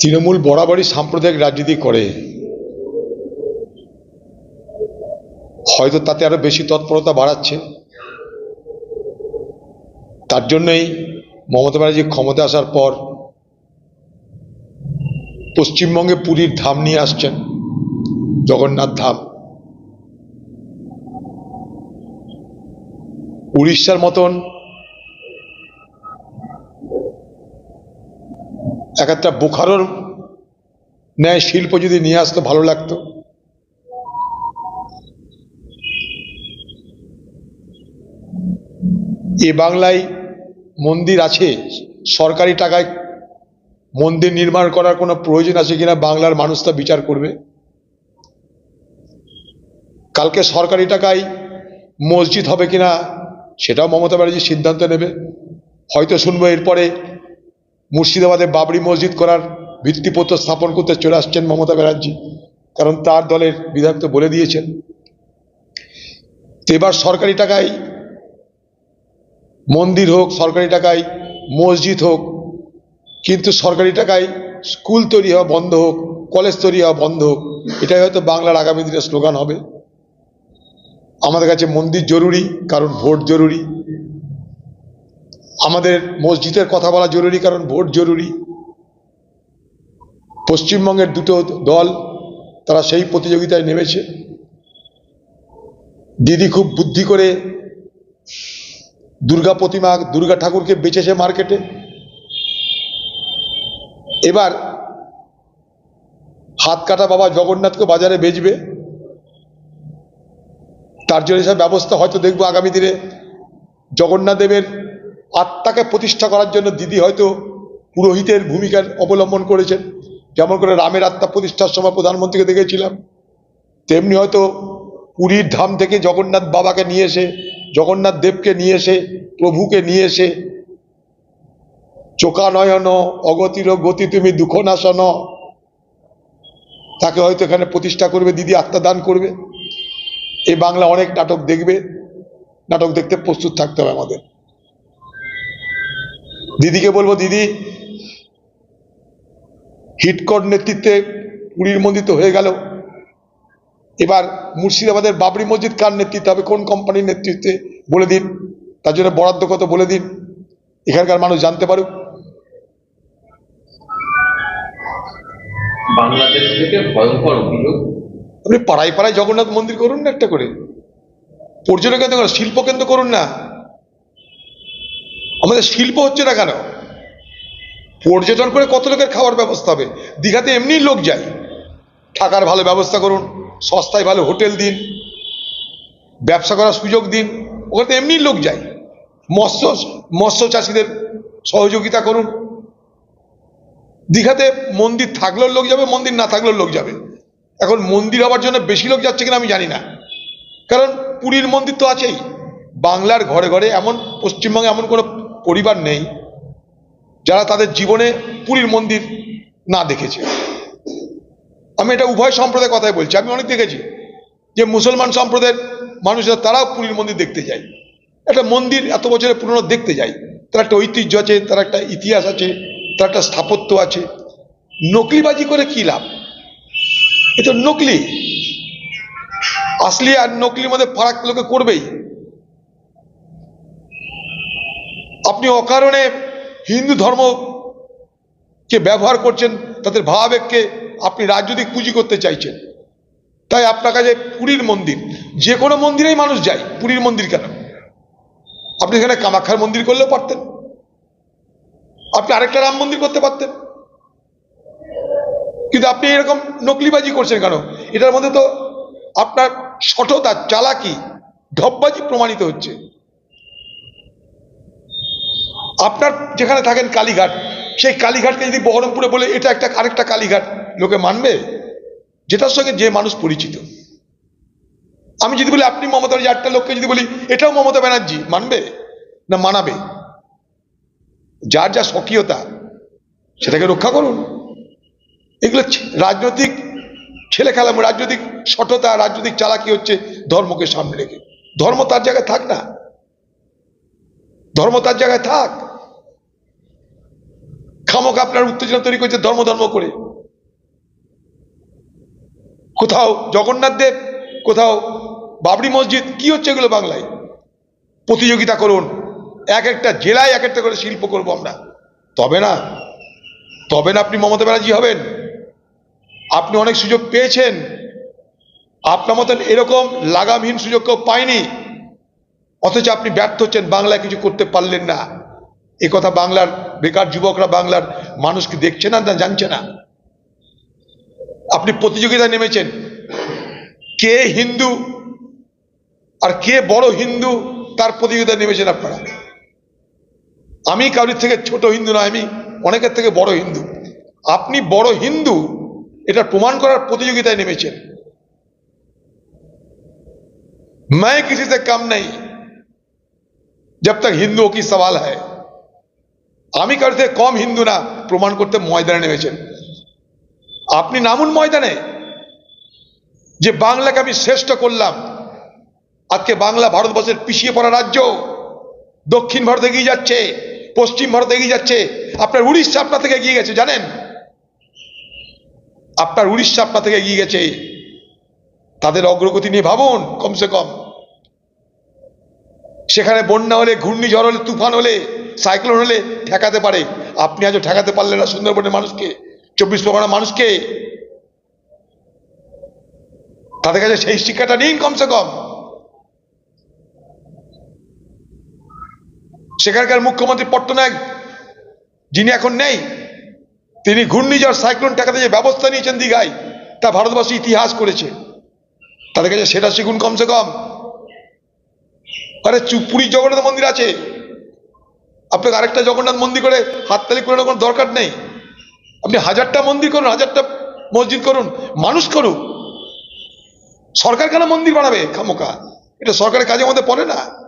তৃণমূল বরাবরই সাম্প্রদায়িক রাজনীতি করে। হয়তো তাতে আরও বেশি তৎপরতা বাড়াচ্ছে। তার জন্যই মমতা ব্যানার্জি ক্ষমতা আসার পর পশ্চিমবঙ্গে পুরীর ধাম নিয়ে আসছেন, জগন্নাথ ধাম। উড়িষ্যার মতন এক একটা বোখারোর ন্যায় শিল্প যদি নিয়ে আসতো, ভালো লাগতো। এ বাংলায় মন্দির আছে, সরকারি টাকায় মন্দির নির্মাণ করার কোনো প্রয়োজন আছে কিনা বাংলার মানুষ তা বিচার করবে। কালকে সরকারি টাকায় মসজিদ হবে কিনা, সেটাও মমতা ব্যানার্জি সিদ্ধান্ত নেবে। হয়তো শুনব এরপরে মুর্শিদাবাদে বাবরি মসজিদ করার ভিত্তিপত্র স্থাপন করতে চলে আসছেন মমতা ব্যানার্জি। কারণ তার দলের বিধায়ক তো বলে দিয়েছেন। এবার সরকারি টাকায় মন্দির হোক, সরকারি টাকায় মসজিদ হোক, কিন্তু সরকারি টাকায় স্কুল তৈরি হওয়া বন্ধ হোক, কলেজ তৈরি হওয়া বন্ধ হোক, এটাই হয়তো বাংলার আগামী দিনের স্লোগান হবে। আমাদের কাছে মন্দির জরুরি, কারণ ভোট জরুরি। আমাদের মসজিদের কথা বলা জরুরি, কারণ ভোট জরুরি। পশ্চিমবঙ্গের দুটো দল, তারা সেই প্রতিযোগিতায় নেমেছে। দিদি খুব বুদ্ধি করে দুর্গা প্রতিমা, দুর্গা ঠাকুরকে বেচেছে মার্কেটে। এবার হাত কাটা বাবা জগন্নাথকে বাজারে বেচবে। তার জন্য সব ব্যবস্থা হয়তো দেখব আগামী দিনে। জগন্নাথ দেবের আত্মাকে প্রতিষ্ঠা করার জন্য দিদি হয়তো পুরোহিতের ভূমিকার অবলম্বন করেছেন। যেমন করে রামের আত্মা প্রতিষ্ঠার সময় প্রধানমন্ত্রীকে দেখেছিলাম। তেমনি হয়তো পুরীর ধাম থেকে জগন্নাথ বাবাকে নিয়ে এসে, জগন্নাথ দেবকে নিয়ে এসে, প্রভুকে নিয়ে এসে চোকা নয়ন অগতির গতি তুমি দুঃখ নাশন তাকে হয়তো এখানে প্রতিষ্ঠা করবে, দিদি আত্মদান করবে। এই বাংলা অনেক নাটক দেখবে। নাটক দেখতে প্রস্তুত থাকতে হবে আমাদের। দিদিকে বলব দিদি হিটকট নেতৃত্বে পুরীর মন্দির তো হয়ে গেল। এবার মুর্শিদাবাদের বাবরি মসজিদ কার নেতৃত্বে হবে? কোন কোম্পানির নেতৃত্বে? বলে দিন। তার জন্য বরাদ্দ কত বলে দিন। এখানকার মানুষ জানতে পারুক। বাংলাদেশ থেকে ভয়ঙ্কর অভিযোগ। আপনি পাড়ায় পাড়ায় জগন্নাথ মন্দির করুন না একটা করে। পর্যটন কেন্দ্র করুন শিল্প কেন্দ্র করুন না। আমাদের শিল্প হচ্ছে না কেন? পর্যটন করে কত লোকের খাওয়ার ব্যবস্থা হবে? দীঘাতে এমনি লোক যায়। থাকার ভালো ব্যবস্থা করুন, সস্তায় ভালো হোটেল দিন, ব্যবসা করার সুযোগ দিন, ওখানে এমনি লোক যায়। মৎস্য মৎস্য চাষিদের সহযোগিতা করুন। দীঘাতে মন্দির থাকলেও লোক যাবে, মন্দির না থাকলেও লোক যাবে। এখন মন্দির হওয়ার জন্য বেশি লোক যাচ্ছে কিনা আমি জানি না। কারণ পুরীর মন্দির তো আছেই। বাংলার ঘরে ঘরে এমন, পশ্চিমবঙ্গে এমন কোনো পরিবার নেই, যারা তাদের জীবনে পুরীর মন্দির না দেখেছে। আমি এটা উভয় সম্প্রদায়ের কথাই বলছি, আমি অনেক দেখেছি যে মুসলমান সম্প্রদায়ের মানুষরা তারাও পুরীর মন্দির দেখতে যায়। একটা মন্দির এত বছরের পুরনো দেখতে যায়, তার একটা ঐতিহ্য আছে, তার একটা ইতিহাস আছে, তার একটা স্থাপত্য আছে। নকলিবাজি করে কি লাভ? এ তো নকলি। আসলি আর নকলির মধ্যে ফারাক লোকে করবেই। আপনি অকারণে হিন্দু ধর্মকে ব্যবহার করছেন, তাদের ভাবাবেগকে আপনি রাজনৈতিক পুঁজি করতে চাইছেন। তাই আপনার কাছে পুরীর মন্দির, যে কোনো মন্দিরেই মানুষ যায়, পুরীর মন্দির কেন? আপনি এখানে কামাখ্যার মন্দির করলেও পারতেন। আপনি আরেকটা রাম মন্দির করতে পারতেন। কিন্তু আপনি এরকম নকলিবাজি করছেন কেন? এটার মধ্যে তো আপনার সঠতা, চালাকি, ঢপবাজি প্রমাণিত হচ্ছে। আপনার যেখানে থাকেন কালীঘাট, সেই কালীঘাটকে যদি বহরমপুরে বলে এটা একটা, আরেকটা কালীঘাট, লোকে মানবে? যেটার সঙ্গে যে মানুষ পরিচিত। আমি যদি বলি আপনি মমতা ব্যানার্জি আটটা লোককে যদি বলি, এটাও মমতা ব্যানার্জি, মানবে? না মানাবে? যার যা স্বকীয়তা, সেটাকে রক্ষা করুন। এগুলো রাজনৈতিক ছেলে খেলা, রাজনৈতিক সঠতা রাজনৈতিক চালাকি হচ্ছে ধর্মকে সামনে রেখে। ধর্ম তার জায়গায় থাক না। ধর্ম তার জায়গায় থাক। খামক আপনার উত্তেজনা তৈরি করছে ধর্ম ধর্ম করে। কোথাও জগন্নাথ দেব, কোথাও বাবরি মসজিদ, কি হচ্ছে এগুলো বাংলায়? প্রতিযোগিতা করুন, এক একটা জেলায় এক একটা করে শিল্প করব আমরা। তবে না তবে না আপনি মমতা ব্যানার্জি হবেন। আপনি অনেক সুযোগ পেয়েছেন। আপনার মতন এরকম লাগামহীন সুযোগ কেউ পায়নি। অথচ আপনি ব্যর্থ হচ্ছেন, বাংলায় কিছু করতে পারলেন না। এ কথা বাংলার বেকার যুবকরা বাংলার মানুষকে দেখছে না না জানছে না আপনি প্রতিযোগিতায় নেমেছেন কে হিন্দু আর কে বড় হিন্দু তার প্রতিযোগিতায় নেমেছেন আপনারা আমি কারোর থেকে ছোট হিন্দু নয় আমি অনেকের থেকে বড় হিন্দু আপনি বড় হিন্দু এটা প্রমাণ করার প্রতিযোগিতায় নেমেছেন मैं किसी से कम नहीं जब तक हिंदुओं की सवाल है আমি কারোর থেকে কম হিন্দু না প্রমাণ করতে ময়দানে নেমেছেন। আপনি নামুন ময়দানে যে বাংলাকে আমি শ্রেষ্ঠ করলাম। আজকে বাংলা ভারতবর্ষের পিছিয়ে পড়া রাজ্য। দক্ষিণ ভারত এগিয়ে যাচ্ছে, পশ্চিম ভারত এগিয়ে যাচ্ছে। আপনার উড়িষ্যা আপনার থেকে এগিয়ে গেছে, জানেন? আপনার উড়িষ্যা আপনার থেকে এগিয়ে গেছে। তাদের অগ্রগতি নিয়ে ভাবুন, কমসে কম। সেখানে বন্যা হলে, ঘূর্ণিঝড় হলে, তুফান হলে সাইক্লোন হলে ঠেকাতে পারে। আপনি আজও ঠেকাতে পারলেন না সুন্দরবনের মানুষকে। চব্বিশ পরগনা মানুষকে। তাদের কাছে সেই শিক্ষাটা নিন কমসে কম। সেখানকার মুখ্যমন্ত্রী পট্টনায়ক, যিনি এখন নেই, তিনি ঘূর্ণিঝড় সাইক্লোন ঠেকাতে যে ব্যবস্থা নিয়েছেন দীঘায়, তা ভারতবর্ষ ইতিহাস করেছে। তাদের কাছে সেটা শিখুন কমসে কম। আরে চু- পুরীর জগন্নাথ মন্দির আছে। আপনাকে আরেকটা জগন্নাথ মন্দির করে হাততালি করে কোনো দরকার নেই। আপনি হাজারটা মন্দির করুন, হাজারটা মসজিদ করুন, মানুষ করুন সরকার কেন মন্দির বানাবে? খামোকা এটা সরকারের কাজের মধ্যে পড়ে না।